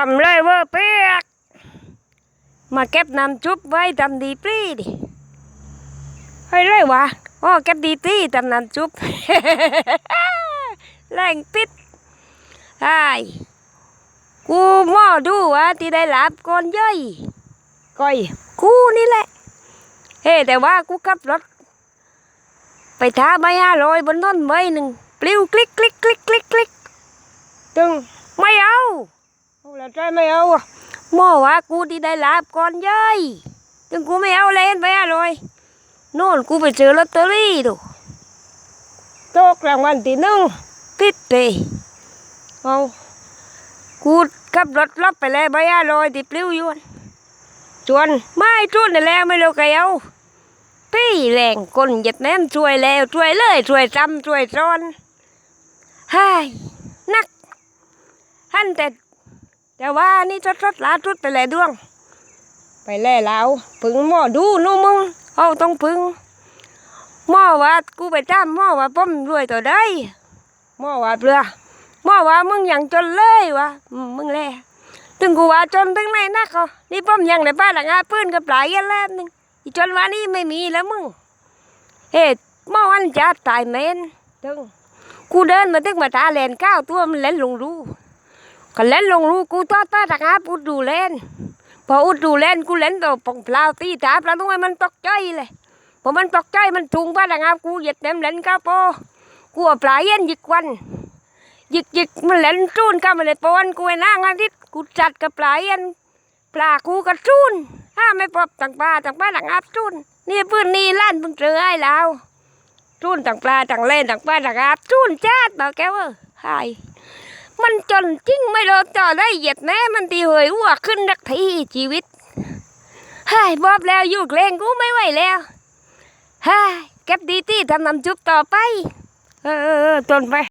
ทำเลยเวอร์เปียก มาเก็บน้ำจุบไว้ทำดีปรีดิเฮ้ยเลยวะอ๋อเก็บดีตีทำน้ำจุบแรงปิดไอ้กูหม้อดูวะที่ได้หลับก่อนย่อยก้อยกูนี่แหละ เฮ้แต่ว่ากูขับรถ ไปท้าใบห้าร้อยบนต้นใบหนึ่งปลิวคลิกคลิกคลิกคลิกคลิกตึงไม่เอา เอาแล้วใจไม่เอาอะหม้อว่ากูที่ได้ลาบก่อนเย้ยตึงกูไม่เอาเล่นไปห้าร้อยโน่นกูไปซื้อลอตเตอรี่ดูตกรางวัลที่หนึ่งติดเลยเอากูขับรถลบไปเลยใบห้าร้อยที่ปลิวอยู่นั่นจวนไม่จุนนั่นแหล้วไม่รู้ใครเอาพี่แรงคนเหยียดแม่มช่วยแล้วช่วยเลยช่วยจำช่วยซ้อนไฮ้ยนักฮันแต่ แต่ว่านี่ทดทดลาทุดไปแล้วดวง ไปแล้วแล้วปึงหม้อดูนู่มึงเอาต้องปึงหม้อว่ากูไปจ้ามหม้อว่าป้อมรวยต่อได้หม้อว่าเปลือหม้อว่ามึงอย่างจนเลยวะมึงแลถึงกูว่าจนถึงไหนนักก็นี่ป้อมยังในบ้านหลังอาปืนกับปลายยันแลบหนึงอีจนวันนี้ไม่มีแล้วมึงเฮ้เมื่อวันจะตายเมนตึงกูเดินมาตึงมาตาแลนก้าวตัวมันเล่นลงรู ก็เล่นลงรูกูต้อต้าตะอาอุดดูเล่น พออุดดูเล่นกูเล่นตัวปองเปล่าตีตาปลาตรงไมันตกใจเลยพอมันตกใจมันทุงป้าตะอากูเหยียดเต็มเล่นก้าโปกูปลาเย็นยิกวันยิกยิกมันเล่นจูนก็มันเลยปอนกูไอ้นางอาทิตย์กูจัดกับปลาเย็นปลากูกระจูนถ้าไม่พบต่างปลาต่างปลาต่างอาบจุนนี่พื้นนี่ล้านเพิ่งเจอไอ้แล้วจุนต่างปลาต่างเล่นต่างปลาต่างอาบจุนจ้าดบอกแกว่าหาย มันจนจริงไม่รอต่อได้เหยียดแน่มันตีเหยอ้วกขึ้นนักทีชีวิตหายบอบแล้วอยู่เกรงกูไม่ไหวแล้วหายเก็บดีที่ทำน้ำจุบต่อไป เออเออเออจนไป